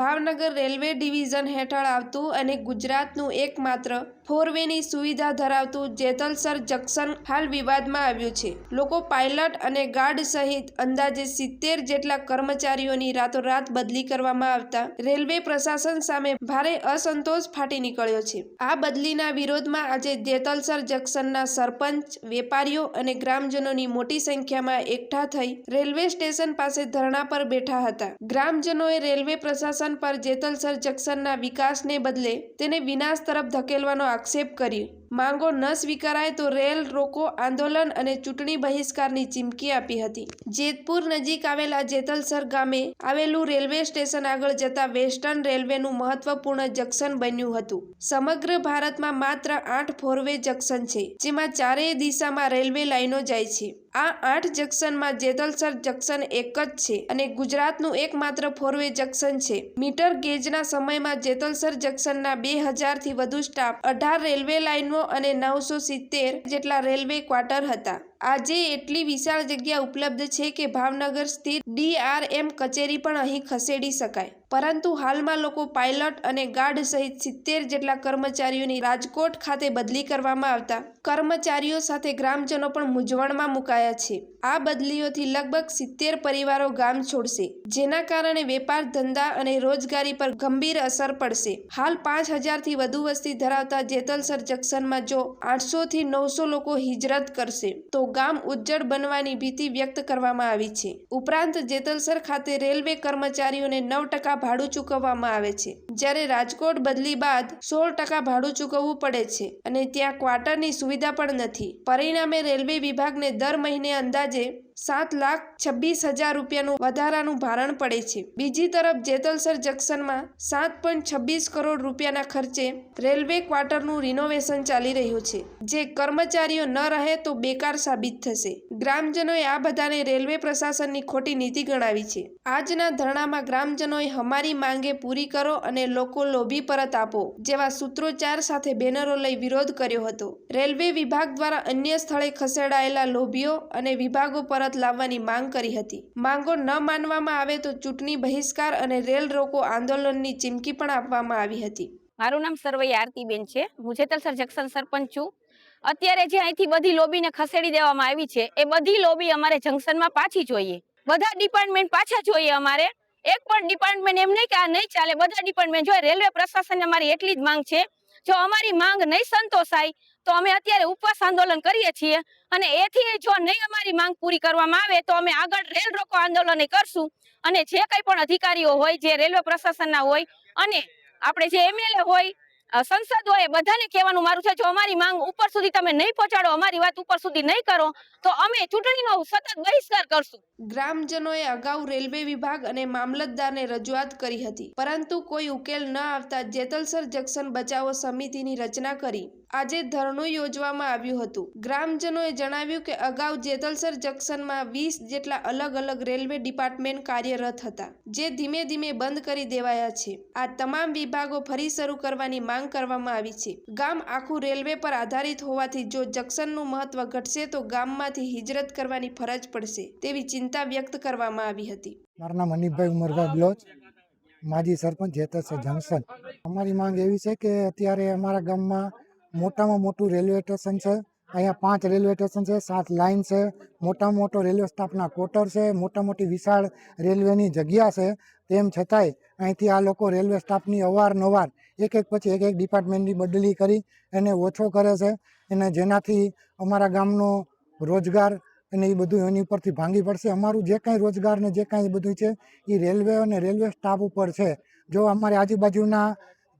Bhavnagar railway division હેઠળ આવતું અને ગુજરાતનું એકમાત્ર ફોરવેની સુવિધા ધરાવતું જેતલસર જંકશન હાલ વિવાદમાં આવ્યું છે. લોકો પાયલટ અને ગાર્ડ સહિત અંદાજે સિત્તેર જેટલા કર્મચારીઓની રાતોરાત બદલી કરવામાં આવતા રેલવે પ્રશાસન સામે ભારે અસંતોષ ફાટી નીકળ્યો છે. આ બદલીના વિરોધમાં આજે જેતલસર જંકશનના સરપંચ, વેપારીઓ અને ગ્રામજનોની મોટી સંખ્યામાં એકઠા થઈ રેલવે સ્ટેશન પાસે ધરણા પર બેઠા હતા. ગ્રામજનોએ રેલવે પ્રશાસન પર જેતલસર જંકશનના વિકાસને બદલે તેને વિનાશ તરફ ધકેલવાનો આક્ષેપ કર્યો. માંગો ન સ્વીકારાય તો રેલ રોકો આંદોલન અને ચૂંટણી બહિષ્કારની ચીમકી આપી હતી. જેતપુર નજીક આવેલા જેતલસર ગામે આવેલું રેલવે સ્ટેશન આગળ જતા વેસ્ટર્ન રેલવેનું મહત્વપૂર્ણ જંકશન બન્યું હતું. સમગ્ર ભારતમાં માત્ર આઠ ફોરવે જંકશન છે, જેમાં ચારેય દિશામાં રેલવે લાઈનો જાય છે. આ આઠ જંકશનમાં જેતલસર જંકશન એક જ છે અને ગુજરાતનું એકમાત્ર ફોરવે જંકશન છે. મીટર ગેજના સમયમાં જેતલસર જંકશનના બે હજારથી વધુ સ્ટાફ અઢાર રેલવે લાઈનો અને નવસો સિત્તેર જેટલા રેલવે ક્વાર્ટર હતા. આજે એટલી વિશાળ જગ્યા ઉપલબ્ધ છે કે ભાવનગર સ્થિત ડીઆરએમ કચેરી પણ અહીં ખસેડી શકાય. પરંતુ હાલમાં લોકો પાયલટ અને ગાર્ડ સહિત સિત્તેર જેટલા કર્મચારીઓની રાજકોટ ખાતે બદલી કરવામાં આવતા કર્મચારીઓ સાથે ગ્રામજનો પણ મૂંઝવણમાં મુકાયા છે. આ બદલીઓથી લગભગ સિત્તેર પરિવારો ગામ છોડશે, જેના કારણે વેપાર ધંધા અને રોજગારી પર ગંભીર અસર પડશે. હાલ પાંચ હજારથી વધુ વસ્તી ધરાવતા જેતલસર જંકશનમાં જો આઠસોથી નવસો લોકો હિજરત કરશે, તો ગામ ઉજ્જડ બનવાની ભીતિ વ્યક્ત કરવામાં આવી છે. ઉપરાંત જેતલસર ખાતે રેલવે કર્મચારીઓને નવ ટકા ભાડું ચૂકવવામાં આવે છે. જ્યારે રાજકોટ બદલી બાદ સોળ ટકા ભાડું ચૂકવવું પડે છે અને ત્યાં ક્વાર્ટરની સુવિધા પણ નથી. પરિણામે રેલવે વિભાગને દર મહિને અંદાજે સાત લાખ છવ્વીસ હજાર રૂપિયાનું વધારાનું ભારણ પડે છે. બીજી તરફ જેતલસર જંકશનમાં સાત પોઈન્ટ છવ્વીસ કરોડ રૂપિયાના ખર્ચે રેલવે ક્વાર્ટરનું રિનોવેશન ચાલી રહ્યું છે. જે કર્મચારીઓ ન રહે તો બેકાર સાબિત થશે. ગ્રામજનોએ આ બધાને રેલવે પ્રશાસનની ખોટી નીતિ ગણાવી છે. આજના ધરણામાં ગ્રામજનોએ અમારી માંગે પૂરી કરો અને લોકો લોભી પરત આપો, જેવા સૂત્રોચ્ચાર સાથે બેનરો લઈ વિરોધ કર્યો હતો. રેલવે વિભાગ દ્વારા અન્ય સ્થળે ખસેડાયેલા લોભીઓ અને વિભાગો પરત લાવવાની માંગ કરી હતી. માંગો ન માનવામાં આવે તો ચૂંટણી બહિષ્કાર અને રેલ રોકો આંદોલનની ચીમકી પણ આપવામાં આવી હતી. મારું નામ સર્વૈ આરતીબેન છે. હું જેતલસર જંકશન સરપંચ છું. અત્યારે જે અહીંથી બધી લોબીને ખસેડી દેવામાં આવી છે, એ બધી લોબી અમારે જંકશનમાં પાછી જોઈએ. બધા ડિપાર્ટમેન્ટ પાછા જોઈએ અમારે. એક પણ ડિપાર્ટમેન્ટ એમ નહીં કે આ નહીં ચાલે. બધા ડિપાર્ટમેન્ટ જોઈએ રેલવે પ્રશાસનને અમારી એટલી જ માંગ છે જો અમારી માંગ નહીં સંતોષાય, તો અમે અત્યારે ઉપવાસ આંદોલન કરીએ છીએ અને એથી જો નહીં અમારી માંગ પૂરી કરવામાં આવે, તો અમે આગળ રેલ રોકો આંદોલન કરશું. અને જે કંઈ પણ અધિકારીઓ હોય, જે રેલવે પ્રશાસનના હોય અને આપણે જે એમએલએ હોય સંસદ હોય બધાને કહેવાનું મારું છે, જો અમારી માંગ ઉપર સુધી તમે નહીં પહોંચાડો, અમારી વાત ઉપર સુધી નહીં કરો, તો અમે ચૂંટણીનો સતત બહિષ્કાર કરશું. ગ્રામજનોએ અગાઉ રેલવે વિભાગ અને મામલતદારને રજૂઆત કરી હતી, પરંતુ કોઈ ઉકેલ ન આવતા જેતલસર જંકશન બચાવો સમિતિની રચના કરી. આજે ધરણું યોજવામાં આવ્યું હતું. ગ્રામજનોએ જણાવ્યું કે અગાઉ જેતલસર જંકશનમાં વીસ જેટલા અલગ અલગ રેલવે ડિપાર્ટમેન્ટ કાર્યરત હતા, જે ધીમે ધીમે બંધ કરી દેવાયા છે. આ તમામ વિભાગો ફરી શરૂ કરવાની માંગ કરવામાં આવી છે. ગામ આખું રેલવે પર આધારિત હોવાથી જો જંકશનનું મહત્વ ઘટશે તો ગામમાંથી હિજરત કરવાની ફરજ પડશે, તેવી ચિંતા વ્યક્ત કરવામાં આવી હતી. મારું નામ હનીફભાઈ ઉમરભાઈ બ્લોચ, માજી સરપંચ જેતલસર જંકશન. અમારી માંગ એવી છે કે અત્યારે અમારા ગામમાં મોટામાં મોટું રેલવે સ્ટેશન છે. અહીંયા પાંચ રેલવે સ્ટેશન છે, સાત લાઇન છે. મોટામાં મોટો રેલવે સ્ટાફના ક્વોટર છે, મોટા મોટી વિશાળ રેલવેની જગ્યા છે. તેમ છતાંય અહીંથી આ લોકો રેલવે સ્ટાફની અવારનવાર એક એક પછી એક એક ડિપાર્ટમેન્ટની બદલી કરી એને ઓછો કરે છે અને જેનાથી અમારા ગામનો રોજગાર અને એ બધું એની ઉપરથી ભાંગી પડશે. અમારું જે કાંઈ રોજગાર ને જે કાંઈ બધું છે, એ રેલવે અને રેલવે સ્ટાફ ઉપર છે. જો અમારી આજુબાજુના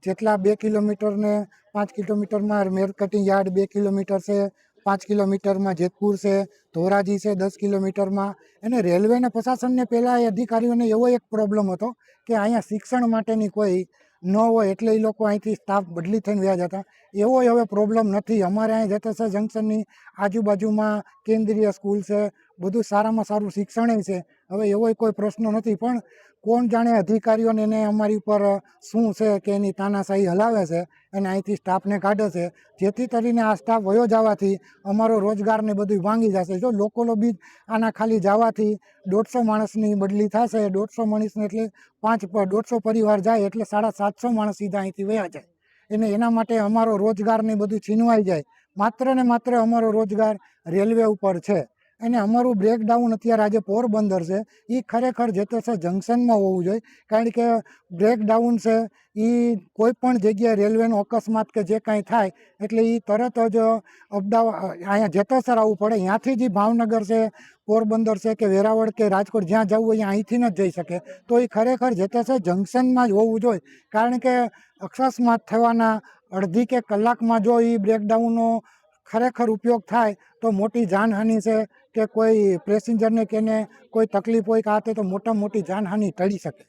જેટલા બે કિલોમીટર ને પાંચ કિલોમીટરમાં મેર કટિંગ યાર્ડ બે કિલોમીટર છે, પાંચ કિલોમીટરમાં જેતપુર છે, ધોરાજી છે, દસ કિલોમીટરમાં. અને રેલવેને પ્રશાસનને પહેલાં એ અધિકારીઓને એવો એક પ્રોબ્લેમ હતો કે અહીંયા શિક્ષણ માટેની કોઈ ન હોય એટલે એ લોકો અહીંથી સ્ટાફ બદલી થઈને વ્યા જતા. એવો હવે પ્રોબ્લેમ નથી. અમારે અહીં છે જંકશનની આજુબાજુમાં કેન્દ્રીય સ્કૂલ છે, બધું સારામાં સારું શિક્ષણ છે. હવે એવો કોઈ પ્રશ્ન નથી. પણ કોણ જાણે અધિકારીઓને એને અમારી ઉપર શું છે કે એની તાનાશાહી હલાવે છે અને અહીંથી સ્ટાફને કાઢે છે. જેથી કરીને આ સ્ટાફ વયો જવાથી અમારો રોજગારને બધું ભાંગી જશે. જો લોકોનો બી આના ખાલી જવાથી દોઢસો માણસની બદલી થશે, દોઢસો માણસને એટલે પાંચ દોઢસો પરિવાર જાય એટલે સાડા સાતસો માણસ સીધા અહીંથી વયા જાય. એને એના માટે અમારો રોજગારને બધું છીનવાઈ જાય. માત્ર ને માત્ર અમારો રોજગાર રેલવે ઉપર છે. અને અમારું બ્રેકડાઉન અત્યારે આજે પોરબંદર છે. એ ખરેખર જે તે છે જંકશનમાં હોવું જોઈએ. કારણ કે બ્રેકડાઉન છે એ કોઈ પણ જગ્યાએ રેલવેનો અકસ્માત કે જે કાંઈ થાય, એટલે એ તરત જ અબડાવ અહીંયા જેતેસર આવવું પડે. ત્યાંથી જ ભાવનગર છે, પોરબંદર છે કે વેરાવળ કે રાજકોટ, જ્યાં જવું હોય અહીંથી ન જઈ શકે. તો એ ખરેખર જે તે છે જંકશનમાં જ હોવું જોઈએ. કારણ કે અકસ્માત થવાના અડધી કે કલાકમાં જો એ બ્રેકડાઉનનો ખરેખર ઉપયોગ થાય તો મોટી જાનહાનિ છે કે કોઈ પેસેન્જરને કે કોઈ તકલીફ હોય કાં તો મોટા મોટી જાનહાનિ ટળી શકે.